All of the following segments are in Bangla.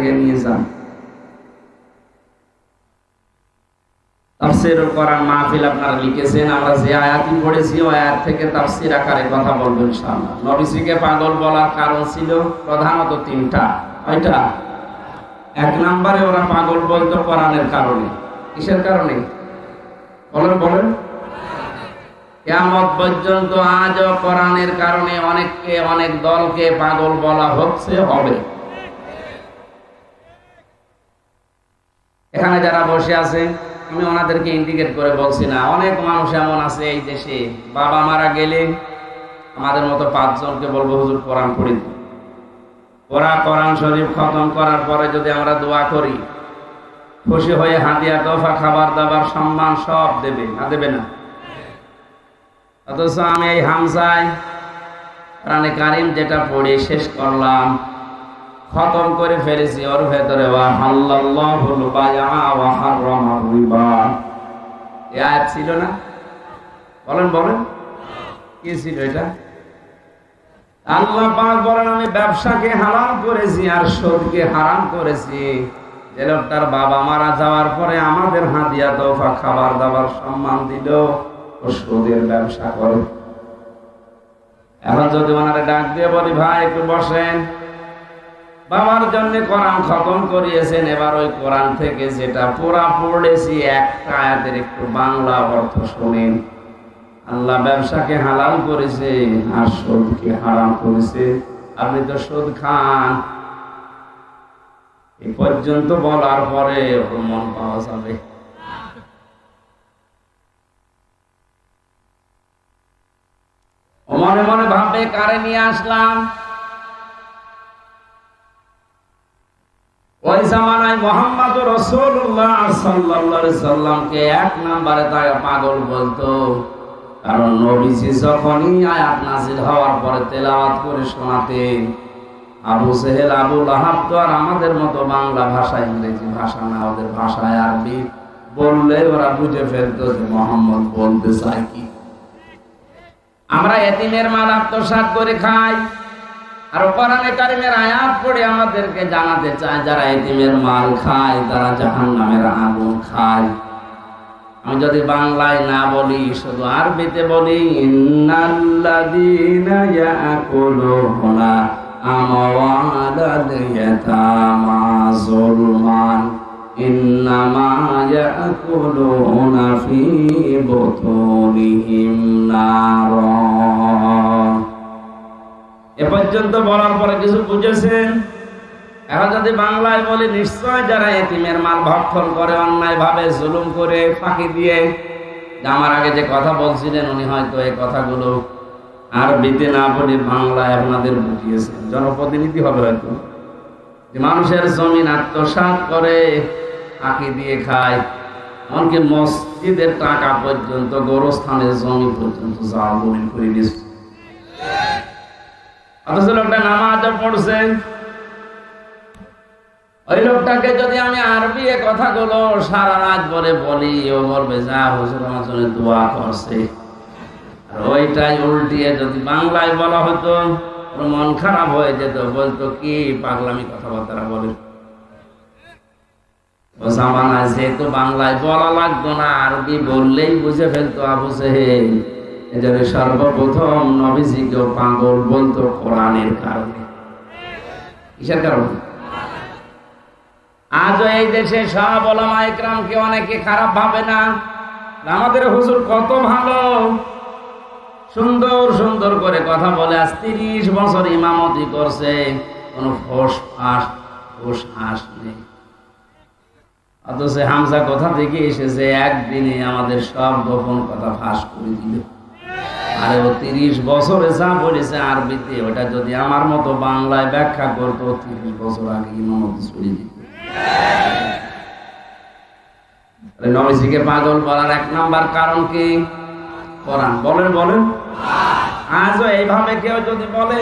থেকে নিয়ে যান। পাগল বলার কারণ ছিল প্রধানত তিনটা। এক নম্বরে ওরা পাগল বলতো কোরআনের কারণে। কিসের কারণে? বলেন বলেন। কেমন পর্যন্ত আজও কোরআনের কারণে অনেককে, অনেক দলকে পাগল বলা হচ্ছে, হবে। এখানে যারা বসে আছে, আমি ওনাদেরকে ইন্ডিকেট করে বলছি না। অনেক মানুষ এমন আছে এই দেশে। বাবা মারা গেলে আমাদের মতো পাঁচজনকে বলব, হুজুর, কোরআন পড়ি ওরা কোরআন শরীফ খতম করার পরে যদি আমরা দোয়া করি, খুশি হয়ে হাদিয়া তোফা খাবার দাবার, সম্মান সব দেবে, না দেবে না? অথচ আমি এই হামসায় প্রাণে কারিম যেটা পড়ে শেষ করলাম। খতম করে ফেলেছি। ওর ভেতরে ছিল না? বলেন বলেন। কি ছিল এটা? আল্লাহ পাক বলেন, আমি ব্যবসাকে হারাম করেছি আর হারাম করেছি। যে লোকটার বাবা মারা যাওয়ার পরে আমাদের হাতিয়া তোফা খাবার দাবার সম্মান দিল ও ব্যবসা করে। এখন যদি ওনারা ডাক দিয়ে বলি, ভাই, একটু বসেন। বাবার জন্য কোরআন খতম করিয়েছেন, এবার ওই কোরআন থেকে যেটা পুরা পড়েছি, একটা আয়াতের একটু বাংলা অর্থ শোনেন। আল্লাহ ব্যবসাকে হালাল করেছে, আর সুদকে হারাম করেছে। আপনি তো সুদ খান। এই পর্যন্ত বলার পরে ওর মন পাওয়া যাবে। মনে মনে ভাববে কারে নিয়ে আসলাম? ওই জামানায় মোহাম্মদ রসুল্লাহ সাল্লাহ সাল্লামকে এক নাম্বারে পাগল বলতো। কারণ নবীজি যখনই আয়াত নাজিল হওয়ার পরে তেলাওয়াত করে আবু সেহেল তো আর আমাদের মতো বাংলা ভাষা, ইংরেজি ভাষা না, ওদের ভাষায় আরবি বললে ওরা বুঝে ফেলতো যে মোহাম্মদ বলতে চায় কি। আমরা এতিমের মাল আত্মসাত করে খাই। আর কোরআনে কারিমের আয়াত পড়ে আমাদেরকে জানাতে চায়, যারা এতিমের মাল খায়, তারা জাহান নামের আগুন খায়। আমি যদি বাংলায় না বলি, শুধু আরবিতে বলি নারা এ পর্যন্ত বলার পরে কিছু বুঝেছেন? এখন যদি বাংলায় বলি, নিশ্চয় যারা এতিমের মাল ভক্ষণ করে, অন্যায় ভাবে, জুলুম করে, ফাঁকি দিয়ে আমার আগে যে কথা বলছিলেন, উনি হয়তো এই কথাগুলো আরবিতে না বলে বাংলায় আপনাদের বুঝিয়েছেন। জনপ্রতিনিধি হবে হয়তো। যে মানুষের জমিন আত্মসাত করে, ফাঁকি দিয়ে খায়, এমনকি মসজিদের টাকা পর্যন্ত, গোরস্থানের জমি পর্যন্ত যা করে দিচ্ছে অথচ লোকটা নামাজ পড়ছে। ওই লোকটাকে যদি আমি আরবি এ কথাগুলো সারা রাত বলে বলি, ও যা হুজুর দোয়া করছে। আর ওইটাই উল্টিয়ে যদি বাংলায় বলা হতো মন খারাপ হয়ে যেত, বলতো, কি পাগলামি কথাবার্তা বলে? ও যেহেতু বাংলায় বলা লাগতো না, আরবি বললেই বুঝে ফেলতো আবু সেহেল এজন্য সর্বপ্রথম নবীজিকেও পাগল বলতো কোরআনের কারণে। কিসের কারণে? আজও এই দেশে সব ওলামা একরামকে অনেকে খারাপ ভাবে না আমাদের হুজুর কত ভালো। সুন্দর সুন্দর করে কথা বলে, আজ তিরিশ বছর ইমামতি করছে, কোন ফোস ফাঁস, ফোস হাস নেই। অথচ হামজা কথা থেকে এসেছে? একদিনে আমাদের সব গোপন কথা ফাঁস করে দিল। আরে ও তিরিশ বছরে যা বলেছে আরবিতে, ওটা যদি আমার মতো বাংলায় ব্যাখ্যা করতো তিরিশ বছর আগে ইমামতি নবীজিকে পাগল বলার এক নাম্বার কারণ কি? কোরআন। বলেন বলেন। আজও এইভাবে কেউ যদি বলে,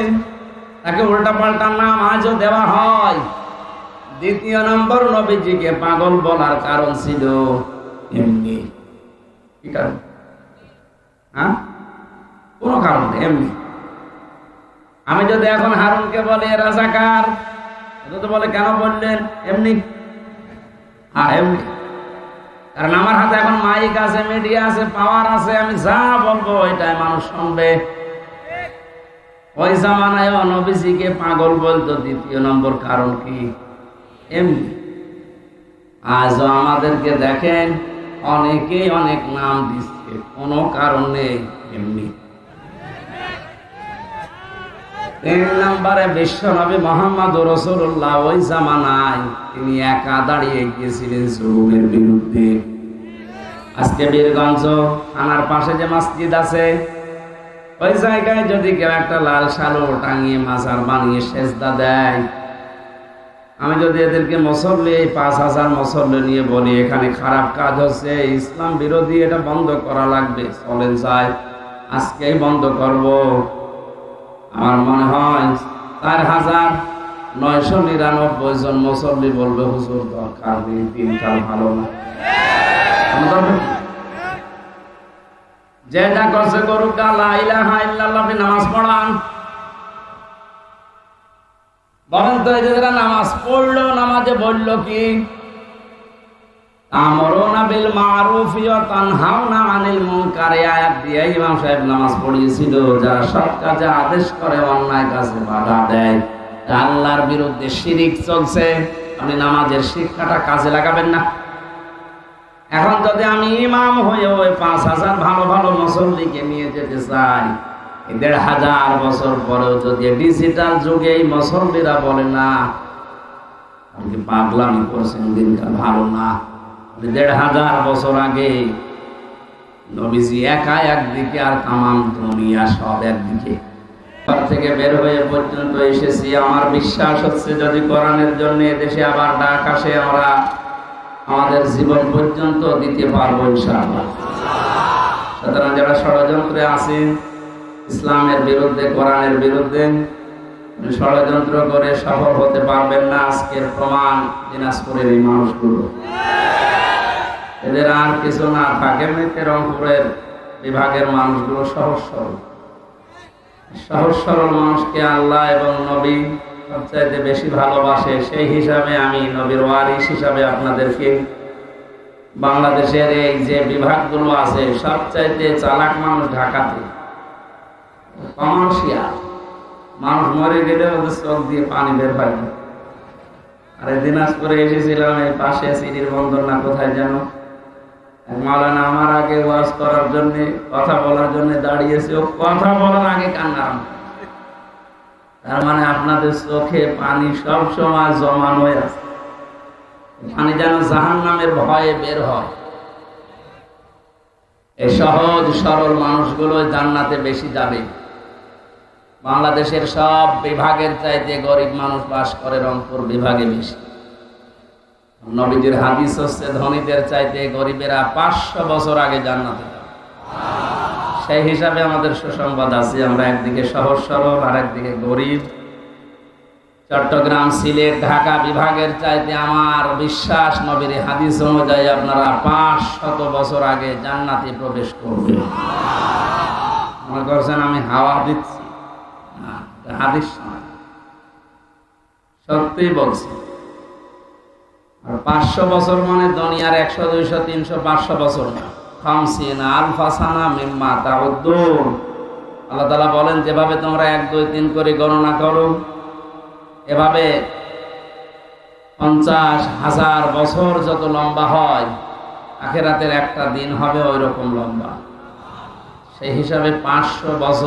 তাকে উল্টা পাল্টা নাম আজও দেওয়া হয়। দ্বিতীয় নম্বর নবীজিকে পাগল বলার কারণ ছিল এমনি। কি কারণ? হ্যাঁ? কোনো কারণ এমনি। আমি যদি এখন হারুনকে বলি রাজাকার বলে, কেন বললেন? এমনি। হ্যাঁ এমনি। কারণ আমার হাতে এখন মাইক আছে, মিডিয়া আছে, পাওয়ার আছে, আমি যা বলব ওইটাই মানুষ শুনবে। ওই জামানায় নবীজিকে পাগল বলতো, দ্বিতীয় নম্বর কারণ কি? এমনি। আজও আমাদেরকে দেখেন, অনেকেই অনেক নাম দিচ্ছে, কোনো কারণ নেই, এমনি। তিন নম্বরে মোহাম্মদ রসুল্লাহ ওই জামানায় তিনি একা দাঁড়িয়ে গিয়েছিলেন জুলুমের বিরুদ্ধে। আজকে বীরগঞ্জ থানার পাশে যে আছে, ওই জায়গায় যদি কেউ একটা লাল শালো টাঙিয়ে মাজার বানিয়ে সেজদা দেয়, আমি যদি এদেরকে মুসল্লি, এই পাঁচ হাজার মুসল্লি নিয়ে বলি, এখানে খারাপ কাজ হচ্ছে, ইসলাম বিরোধী এটা বন্ধ করা লাগবে। চলেন যায় আজকেই বন্ধ করব। আমার মনে হয় চার হাজার নয়শো নিরানব্বই জন মুসল্লি বলবে, হুজুর, দরকার নেই, দিনকাল ভালো না। যেটা করছে নামাজ পড়ান। বলেন তো নামাজ পড়ল, নামাজে বলল কি? বিল মারুফ ওয়া তানহাউনা আনিল আয়াত দিয়ে ইমাম সাহেব নামাজ পড়িয়েছিল, যারা সৎ কাজে আদেশ করে, অন্যায় কাজে বাধা দেয়। আল্লাহর বিরুদ্ধে শিরিক চলছে, আপনি নামাজের শিক্ষাটা কাজে লাগাবেন না। এখন যদি আমি ইমাম হয়ে ওই পাঁচ হাজার ভালো ভালো মুসল্লিকে নিয়ে যেতে চাই দেড় হাজার বছর পরেও যদি ডিজিটাল যুগে এই মুসল্লিরা বলে, না পাগলামি করছেন দিনকাল ভালো না। দেড় হাজার বছর আগে নবীজি একা একদিকে আর তামাম দুনিয়া সব একদিকে। থেকে বের হয়ে পর্যন্ত এসেছি। আমার বিশ্বাস হচ্ছে যদি কোরআনের জন্য দেশে আবার ডাক আসে, আমরা আমাদের জীবন পর্যন্ত দিতে পারব সুতরাং যারা ষড়যন্ত্রে আছেন ইসলামের বিরুদ্ধে, কোরআনের বিরুদ্ধে, ষড়যন্ত্র করে সফল হতে পারবেন না আজকের প্রমাণ দিনাজপুরের এই মানুষগুলো। এদের আর কিছু না থাকে এমনিতে রংপুরের বিভাগের মানুষগুলো সহজ সরল। সহজ সরল মানুষকে আল্লাহ এবং নবী সবচাইতে বেশি ভালোবাসে, সেই হিসাবে আমি নবীর ওয়ারিস হিসাবে আপনাদেরকে বাংলাদেশের এই যে বিভাগগুলো আছে, সবচাইতে চালাক মানুষ ঢাকাতে। কমার্শিয়াল। মানুষ মরে গেলে ওদের চোখ দিয়ে পানি বের হয় না। আর দিনাজপুরে এসেছিলাম, এই পাশে সিটির বন্দর না কোথায় যেন? এক মাওলানা আমার আগে ওয়াজ করার জন্য, কথা বলার জন্য দাঁড়িয়েছে। ও কথা বলার আগে কান্না তার মানে আপনাদের চোখে পানি সব সময় আছে। পানি যেন জাহান নামের ভয়ে বের হয়। এই সহজ, সরল মানুষগুলো জান্নাতে বেশি যাবে। বাংলাদেশের সব বিভাগের চাইতে গরিব মানুষ বাস করে রংপুর বিভাগে বেশি। নবীজির হাদিস হচ্ছে, ধনীদের চাইতে গরিবেরা পাঁচশো বছর আগে জান্নাতে সেই হিসাবে আমাদের সুসংবাদ আছে, আমরা একদিকে সহজ সরল আর একদিকে গরিব। চট্টগ্রাম, সিলেট, ঢাকা বিভাগের চাইতে আমার বিশ্বাস নবীর হাদিস অনুযায়ী আপনারা পাঁচ শত বছর আগে জান্নাতে প্রবেশ করবেন মনে করছেন আমি হাওয়া দিচ্ছি? হাদিস। সত্যি বলছি। পাঁচশো বছর মানে দুনিয়ার একশো, দুইশো, তিনশো, পাঁচশো বছর না। খামসিন আলফাসানা মিম্মা আল্লাহ তালা বলেন, যেভাবে তোমরা এক, দুই, তিন করে গণনা করো, এভাবে পঞ্চাশ হাজার বছর যত লম্বা হয়, আখেরাতের একটা দিন হবে ওই রকম লম্বা। সেই হিসাবে পাঁচশো বছর